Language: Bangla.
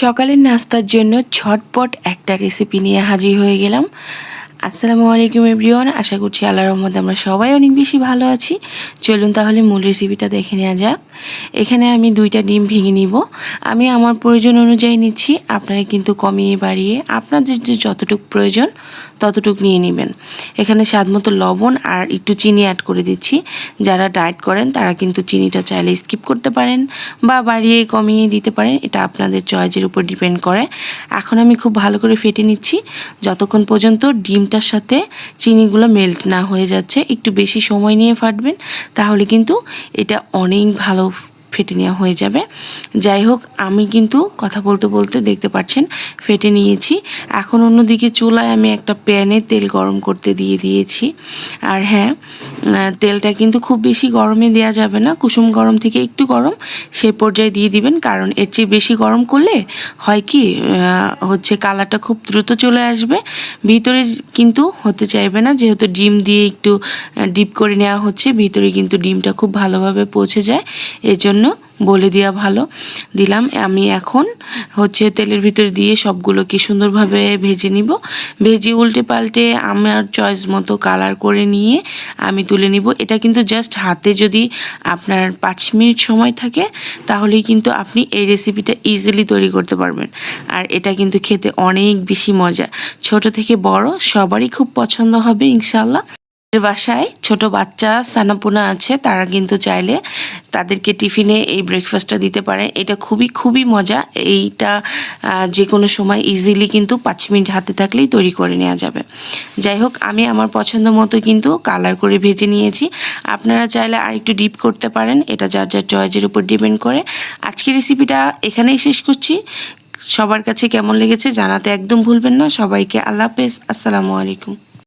সকালের নাস্তার জন্য ছটপট একটা রেসিপি নিয়ে হাজির হয়ে গেলাম। আসসালামু আলাইকুম এভরিওয়ান, আশা করছি আল্লাহ রহমতে আমরা সবাই অনেক বেশি ভালো আছি। চলুন তাহলে মূল রেসিপিটা দেখে নেওয়া যাক। এখানে আমি দুইটা ডিম ভেঙে নিব। আমি আমার প্রয়োজন অনুযায়ী নিচ্ছি, আপনারা কিন্তু কমিয়ে বাড়িয়ে আপনাদের যে যতটুকু প্রয়োজন ততটুকু নিয়ে নেবেন। এখানে স্বাদ মতো লবণ আর একটু চিনি অ্যাড করে দিচ্ছি। যারা ডায়েট করেন, তারা কিন্তু চিনিটা চাইলে স্কিপ করতে পারেন বা বাড়িয়ে কমিয়ে দিতে পারেন। এটা আপনাদের চয়েসের উপর ডিপেন্ড করে। এখন আমি খুব ভালো করে ফেটে নিচ্ছি। যতক্ষণ পর্যন্ত ডিমটার সাথে চিনিগুলো মেল্ট না হয়ে যাচ্ছে, একটু বেশি সময় নিয়ে ফাটবেন, তাহলে কিন্তু এটা অনেক ভালো ফেটে নেওয়া হয়ে যাবে। যাই হোক, আমি কিন্তু কথা বলতে বলতে দেখতে পাচ্ছেন, ফেটে নিয়েছি। এখন অন্যদিকে চুলায় আমি একটা প্যানে তেল গরম করতে দিয়ে দিয়েছি। আর হ্যাঁ তেলটা কিন্তু খুব বেশি গরমে দেওয়া যাবে না। কুসুম গরম থেকে একটু গরম সেই পর্যায়ে দিয়ে দিবেন। কারণ এর চেয়ে বেশি গরম করলে হয় কি হচ্ছে কালারটা খুব দ্রুত চলে আসবে। ভিতরে কিন্তু হতে চাইবে না। যেহেতু ডিম দিয়ে একটু ডিপ করে নেওয়া হচ্ছে, ভিতরে কিন্তু ডিমটা খুব ভালোভাবে পৌঁছে যায়। এর জন্য বলে দেওয়া ভালো। দিলাম, আমি এখন হচ্ছে তেলের ভিতরে দিয়ে সবগুলোকে সুন্দরভাবে ভেজে নিব। ভেজে উল্টে পাল্টে আমার চয়েস মতো কালার করে নিয়ে আমি তুলে নিব। এটা কিন্তু জাস্ট হাতে যদি আপনার পাঁচ মিনিট সময় থাকে, তাহলেই কিন্তু আপনি এই রেসিপিটা ইজিলি তৈরি করতে পারবেন। আর এটা কিন্তু খেতে অনেক বেশি মজা। ছোট থেকে বড়, সবারই খুব পছন্দ হবে ইনশাল্লাহ আমাদের বাসায় ছোট বাচ্চা সানাপুনা আছে, তারা কিন্তু চাইলে তাদেরকে টিফিনে এই ব্রেকফাস্টটা দিতে পারে। এটা খুবই খুবই মজা। এইটা যে কোনো সময় ইজিলি কিন্তু পাঁচ মিনিট হাতে থাকলেই তৈরি করে নেওয়া যাবে। যাই হোক, আমি আমার পছন্দ মতো কিন্তু কালার করে ভেজে নিয়েছি। আপনারা চাইলে আর একটু ডিপ করতে পারেন। এটা যার যার চয়েসের উপর ডিপেন্ড করে। আজকের রেসিপিটা এখানেই শেষ করছি। সবার কাছে কেমন লেগেছে জানাতে একদম ভুলবেন না। সবাইকে আল্লাহ হাফেজ। আসসালামু আলাইকুম।